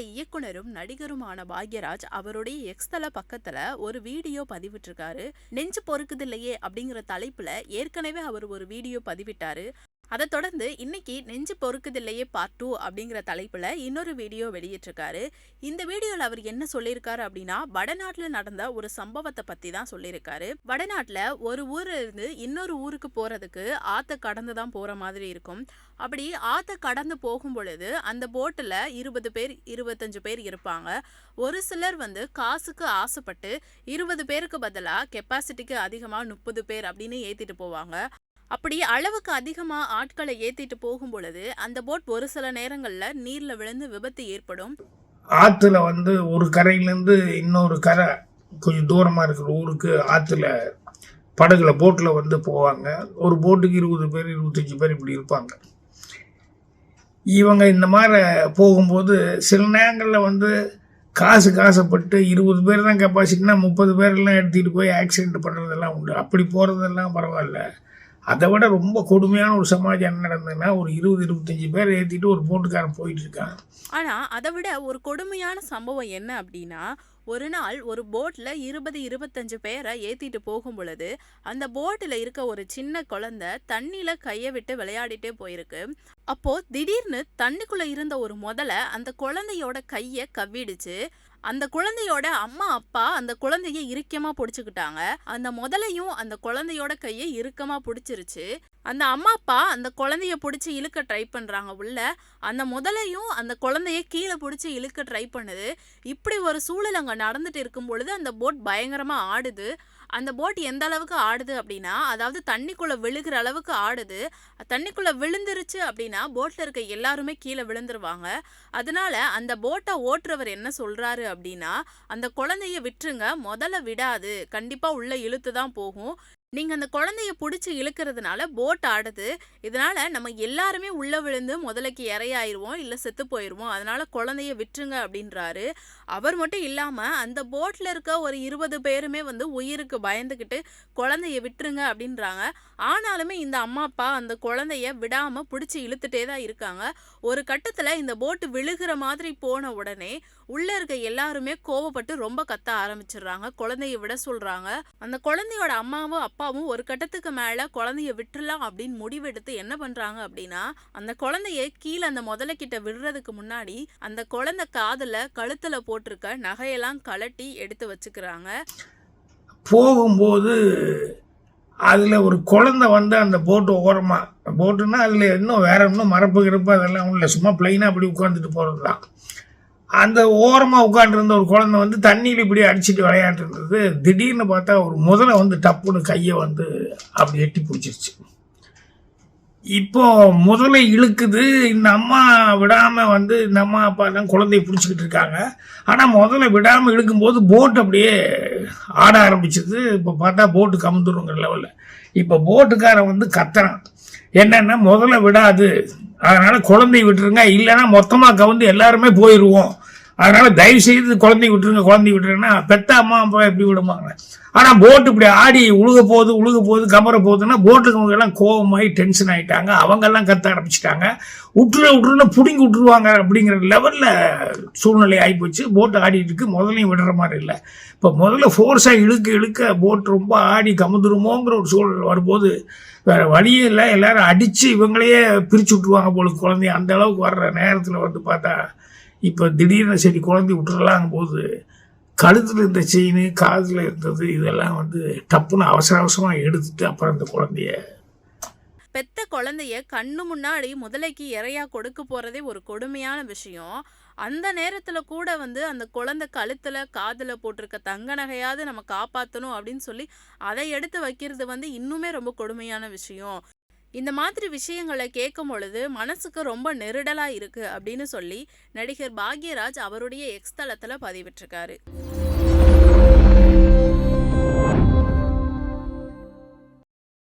இயக்குனரும் நடிகருமான பாக்யராஜ் அவருடைய எக்ஸ்தல பக்கத்துல ஒரு வீடியோ பதிவிட்டிருக்காரு. நெஞ்சு பொறுக்குது இல்லையே அப்படிங்கிற தலைப்புல ஏற்கனவே அவர் ஒரு வீடியோ பதிவிட்டாரு. அதை தொடர்ந்து இன்னைக்கு நெஞ்சு பொறுக்குதில்லையே பார்ட் டூ அப்படிங்கிற தலைப்பில் இன்னொரு வீடியோ வெளியிட்டிருக்காரு. இந்த வீடியோவில் அவர் என்ன சொல்லியிருக்காரு அப்படின்னா வடநாட்டில் நடந்த ஒரு சம்பவத்தை பற்றி தான் சொல்லியிருக்காரு. வடநாட்டில் ஒரு ஊரில் இருந்து இன்னொரு ஊருக்கு போகிறதுக்கு ஆற்ற கடந்து தான் போகிற மாதிரி இருக்கும். அப்படி ஆற்ற கடந்து போகும் பொழுது அந்த போட்டில் இருபது பேர் இருபத்தஞ்சு பேர் இருப்பாங்க. ஒரு சிலர் வந்து காசுக்கு ஆசைப்பட்டு இருபது பேருக்கு பதிலாக கெப்பாசிட்டிக்கு அதிகமாக முப்பது பேர் அப்படின்னு ஏற்றிட்டு போவாங்க. அப்படி அளவுக்கு அதிகமாக ஆட்களை ஏற்றிட்டு போகும் பொழுது அந்த போட் ஒரு சில நேரங்களில் நீரில் விழுந்து விபத்து ஏற்படும். ஆற்றுல வந்து ஒரு கரையிலேருந்து இன்னொரு கரை கொஞ்சம் தூரமாக இருக்கிற ஊருக்கு ஆற்றுல படகுல போட்டில் வந்து போவாங்க. ஒரு போட்டுக்கு இருபது பேர் இருபத்தஞ்சி பேர் இப்படி இருப்பாங்க. இவங்க இந்த மாதிரி போகும்போது சில நேரங்களில் வந்து காசு காசப்பட்டு இருபது பேர் தான் கெப்பாசிட்டினா முப்பது பேர்லாம் எடுத்துகிட்டு போய் ஆக்சிடென்ட் பண்ணுறதெல்லாம் உண்டு. அப்படி போகிறதெல்லாம் பரவாயில்ல. அதை விட ரொம்ப கொடுமையான ஒரு சமாஜம் என்ன நடந்ததுன்னா ஒரு இருபது இருபத்தஞ்சி பேர் ஏற்றிட்டு ஒரு போட்டுக்காரன் போயிட்டு இருக்கான். ஆனால் அதை விட ஒரு கொடுமையான சம்பவம் என்ன அப்படின்னா ஒரு நாள் ஒரு போட்டில் இருபது இருபத்தஞ்சு பேரை ஏற்றிட்டு போகும் பொழுது அந்த போட்டில் இருக்க ஒரு சின்ன குழந்தை தண்ணியில் கையை விட்டு விளையாடிட்டே போயிருக்கு. அப்போது திடீர்னு தண்ணிக்குள்ளே இருந்த ஒரு முதல்ல அந்த குழந்தையோட கையை கவ்விடுச்சு. அந்த குழந்தையோட அம்மா அப்பா அந்த குழந்தைய இறுக்கமாக பிடிச்சிக்கிட்டாங்க. அந்த முதலையும் அந்த குழந்தையோட கையை இறுக்கமாக பிடிச்சிருச்சு. அந்த அம்மா அப்பா அந்த குழந்தைய பிடிச்சி இழுக்க ட்ரை பண்ணுறாங்க உள்ள. அந்த முதலையும் அந்த குழந்தைய கீழே பிடிச்சி இழுக்க ட்ரை பண்ணுது. இப்படி ஒரு சூழல் அங்கே நடந்துட்டு இருக்கும் பொழுது அந்த போட் பயங்கரமாக ஆடுது. அந்த போட் எந்த அளவுக்கு ஆடுது அப்படின்னா அதாவது தண்ணிக்குள்ளே விழுகிற அளவுக்கு ஆடுது. தண்ணிக்குள்ளே விழுந்துருச்சு அப்படின்னா போட்டில் இருக்க எல்லாருமே கீழே விழுந்துருவாங்க. அதனால அந்த போட்டை ஓட்டுறவர் என்ன சொல்றாரு அப்படின்னா அந்த குழந்தைய விட்டுருங்க முதல்ல விடாது. கண்டிப்பாக உள்ளே இழுத்து தான் போகும். நீங்கள் அந்த குழந்தைய பிடிச்சி இழுக்கிறதுனால போட் ஆடுது. இதனால் நம்ம எல்லாருமே உள்ளே விழுந்து முதலைக்கு இறையாயிருவோம் இல்லை செத்து போயிடுவோம் அதனால் குழந்தைய விட்டுருங்க அப்படின்றாரு. அவர் மட்டும் இல்லாமல் அந்த போட்டில் இருக்க ஒரு இருபது பேருமே வந்து உயிருக்கு பயந்துக்கிட்டு குழந்தைய விட்டுருங்க அப்படின்றாங்க. ஆனாலுமே இந்த அம்மா அப்பா அந்த குழந்தைய விடாமல் பிடிச்சி இழுத்துட்டே தான் இருக்காங்க. ஒரு கட்டத்தில் இந்த போட்டு விழுகிற மாதிரி போன உடனே உள்ளே இருக்க எல்லாருமே கோவப்பட்டு ரொம்ப கத்த ஆரம்பிச்சிடுறாங்க. குழந்தைய விட சொல்கிறாங்க அந்த குழந்தையோட அம்மாவும் அப்பாவும் ஒரு கட்டத்துக்கு மேலே குழந்தைய விட்டுறலாம் அப்படின்னு முடிவெடுத்து என்ன பண்ணுறாங்க அப்படின்னா அந்த குழந்தைய கீழே அந்த முதல்ல கிட்ட விடுறதுக்கு முன்னாடி அந்த குழந்தை காதில் கழுத்தில் போட்டிருக்க நகையெல்லாம் கலட்டி எடுத்து வச்சுக்கிறாங்க. போகும்போது அதில் ஒரு குழந்தை வந்து அந்த போட்டு ஓரமாக போட்டுன்னா அதில் இன்னும் வேற இன்னும் மரப்பு கிரப்பு அதெல்லாம் இல்லை சும்மா பிளைனாக அப்படி உட்காந்துட்டு போகிறது தான் அந்த ஓரமாக உட்காந்துருந்த ஒரு குழந்தை வந்து தண்ணியில் இப்படி அடிச்சுட்டு விளையாண்டுருந்தது. திடீர்னு பார்த்தா ஒரு முதலை வந்து டப்புன்னு கையை வந்து அப்படி எட்டி பிடிச்சிருச்சு. இப்போ முதலை இழுக்குது. இந்த அம்மா விடாமல் வந்து இந்த அம்மா அப்பா தான் குழந்தைய பிடிச்சிக்கிட்டு இருக்காங்க. ஆனால் முதல்ல விடாமல் இழுக்கும்போது போட் அப்படியே ஆட ஆரம்பிச்சது. இப்போ பார்த்தா போட்டு கமுந்துருங்கிற லெவலில் இப்போ போட்டுக்காரன் வந்து கத்துறான். என்னென்னா முதல்ல விடாது. அதனால குழந்தைய விட்டுருங்க. இல்லைன்னா மொத்தமாக கவுந்து எல்லாருமே போயிடுவோம் அதனால தயவு செய்து குழந்தை விட்டுருங்க குழந்தை விட்டுருங்கன்னா பெத்த அம்மா அப்பா எப்படி விடுமாங்க ஆனால் போட்டு இப்படி ஆடி உழுக போகுது உழுக போகுது கமர போகுதுன்னா போட்டுக்கவங்க எல்லாம் கோபமாகி டென்ஷன் ஆகிட்டாங்க அவங்கெல்லாம் கத்த ஆரம்பிச்சிட்டாங்க. விட்டுரு விட்டுருன்னு பிடுங்கி விட்டுருவாங்க அப்படிங்கிற லெவலில் சூழ்நிலை ஆகிப்போச்சு போட்டு ஆடிட்டு இருக்கு முதலையும் விடுற மாதிரி இல்லை. இப்போ முதல்ல ஃபோர்ஸாக இழுக்க இழுக்க போட்டு ரொம்ப ஆடி கமுந்துருமோங்கிற ஒரு சூழல் வரும்போது வேற வழியே இல்லை. எல்லாரும் அடித்து இவங்களையே பிரித்து விட்டுருவாங்க போல குழந்தைய. அந்த அளவுக்கு வர்ற நேரத்தில் வந்து பார்த்தா இப்போ திடீர்னு சரி குழந்தை விட்டுறலாங்கும் போது கழுத்தில் இருந்த செயின் காதில் இருந்தது இதெல்லாம் வந்து டப்புன்னு அவசர அவசரமாக எடுத்துட்டு அப்புறம் அந்த குழந்தைய பெத்த குழந்தைய கண்ணு முன்னாடி முதலைக்கு இறையா கொடுக்க போகிறதே ஒரு கொடுமையான விஷயம். அந்த நேரத்தில் கூட வந்து அந்த குழந்தை கழுத்தில் காதில் போட்டிருக்க தங்க நகையாவது நம்ம காப்பாற்றணும் அப்படின்னு சொல்லி அதை எடுத்து வைக்கிறது வந்து இன்னுமே ரொம்ப கொடுமையான விஷயம். இந்த மாதிரி விஷயங்களை கேட்கும் பொழுது மனசுக்கு ரொம்ப நெருடலாக இருக்குது அப்படின்னு சொல்லி நடிகர் பாக்யராஜ் அவருடைய எக்ஸ் தளத்துல பதிவிட்டிருக்காரு.